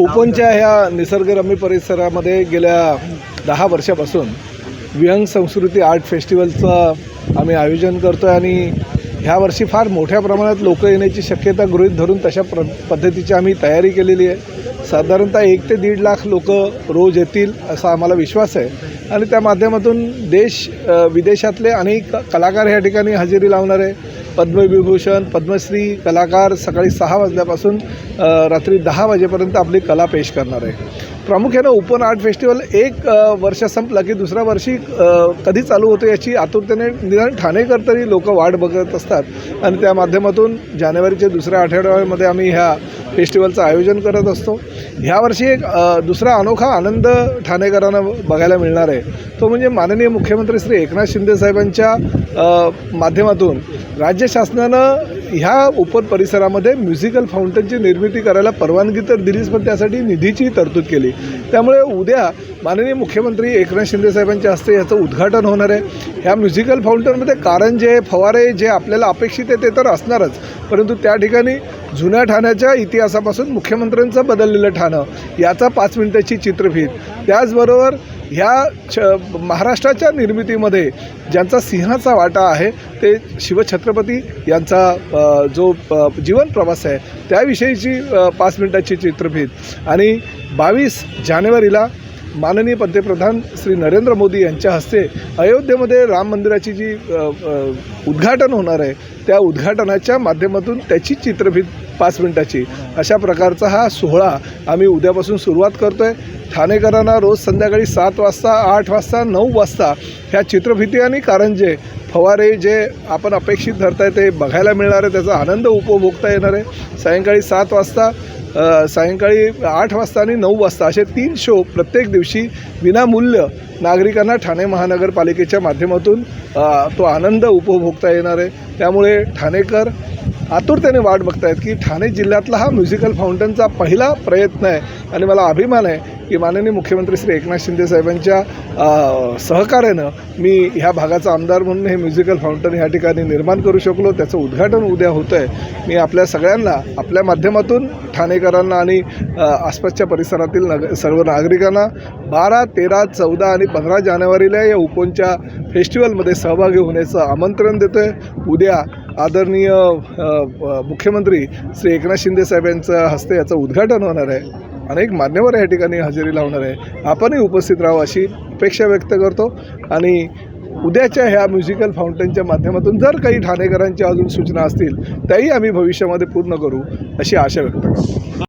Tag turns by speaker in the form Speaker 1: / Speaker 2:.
Speaker 1: उपवनच्या ह्या निसर्गरम्य परिसरामध्ये गेल्या दहा वर्षापासून विहंग संस्कृती आर्ट फेस्टिवलचं आम्ही आयोजन करतो आहे आणि ह्या वर्षी फार मोठ्या प्रमाणात लोक येण्याची शक्यता गृहीत धरून तशा प्र पद्धतीची आम्ही तयारी केलेली आहे. साधारणतः एक ते दीड लाख लोक रोज येतील असा आम्हाला विश्वास आहे. आणि त्या माध्यमातून देश विदेशातले अनेक कलाकार ह्या ठिकाणी हजेरी लावणार आहे. पद्मविभूषण पद्मश्री कलाकार सकाळी सहा वाजल्यापासून रात्री दहा वाजेपर्यंत आपली कला पेश करणार आहे. प्रामुख्यानं ओपन आर्ट फेस्टिवल एक वर्ष संपलं की दुसऱ्या वर्षी कधी चालू होतं याची आतुरतेने निदान ठाणेकर तरी लोक वाट बघत असतात. आणि त्या माध्यमातून जानेवारीच्या दुसऱ्या आठवड्यामध्ये आम्ही ह्या फेस्टिवलचं आयोजन करत असतो. ह्या वर्षी एक दुसरा अनोखा आनंद ठाणेकरांना बघायला मिळणार आहे. तो म्हणजे माननीय मुख्यमंत्री श्री एकनाथ शिंदे साहेबांच्या माध्यमातून राज्य शासनानं ह्या ओपन परिसरामध्ये म्युझिकल फाउंटनची निर्मिती करायला परवानगी तर दिलीच पण त्यासाठी निधीची तरतूद केली. त्यामुळे उद्या माननीय मुख्यमंत्री एकनाथ शिंदे साहेबांच्या हस्ते याचं उद्घाटन होणार आहे. ह्या म्युझिकल फाउंटनमध्ये कारंजे फवारे जे आपल्याला अपेक्षित आहे ते तर असणारच. परंतु त्या ठिकाणी जुन्या ठाण्याच्या इतिहासापासून मुख्यमंत्र्यांचं बदललेलं ठाणं याचा पाच मिनिटाची चित्रफित. त्याचबरोबर ह्या छ महाराष्ट्राच्या निर्मितीमध्ये ज्यांचा सिंहाचा वाटा आहे ते शिवछत्रपती यांचा जो जीवन प्रवास आहे त्याविषयीची पाच मिनिटाची चित्रफित. आणि बावीस जानेवारीला माननीय पंतप्रधान श्री नरेंद्र मोदी यांच्या हस्ते अयोध्येमध्ये राम मंदिराची जी उद्घाटन होणार आहे त्या उद्घाटनाच्या माध्यमातून त्याची चित्रफित पाच मिनिटाची. अशा प्रकारचा हा सोहळा आम्ही उद्यापासून सुरुवात करतो आहे ठाणेकरांना रोज संध्याकाळी सात वाजता आठ वाजता नऊ वाजता ह्या चित्रफिती आणि कारंजे फवारे जे आपण अपेक्षित धरताय ते बघायला मिळणार आहे त्याचा आनंद उपभोगता येणार आहे. सायंकाळी सात वाजता सायंकाळी आठ वाजता आणि नऊ वाजता असे तीन शो प्रत्येक दिवशी विनामूल्य नागरिकांना ठाणे महानगरपालिकेच्या माध्यमातून तो आनंद उपभोगता येणार आहे. त्यामुळे ठाणेकर आतुरतेने वाट बघतायत की ठाणे जिल्ह्यातला हा म्युझिकल फाउंटनचा पहिला प्रयत्न आहे. आणि मला अभिमान आहे की माननीय मुख्यमंत्री श्री एकनाथ शिंदे साहेबांच्या सहकार्यानं मी ह्या भागाचा आमदार म्हणून हे म्युझिकल फाउंटन ह्या ठिकाणी निर्माण करू शकलो. त्याचं उद्घाटन उद्या होतं आहे मी आपल्या सगळ्यांना आपल्या माध्यमातून ठाणेकरांना आणि आसपासच्या परिसरातील नग सर्व नागरिकांना बारा तेरा चौदा आणि पंधरा जानेवारीला या उपोनच्या फेस्टिवलमध्ये सहभागी होण्याचं आमंत्रण देतो आहे उद्या आदरणीय मुख्यमंत्री श्री एकनाथ शिंदे साहेबांच्या हस्ते याचं उद्घाटन होणार आहे. अनेक मान्यवर या ठिकाणी हजेरी लावणार आहे. आपणही उपस्थित राहावं अशी अपेक्षा व्यक्त करतो. आणि उद्याच्या ह्या म्युझिकल फाउंटनच्या माध्यमातून जर काही ठाणेकरांच्या अजून सूचना असतील त्याही आम्ही भविष्यामध्ये पूर्ण करू अशी आशा व्यक्त करतो.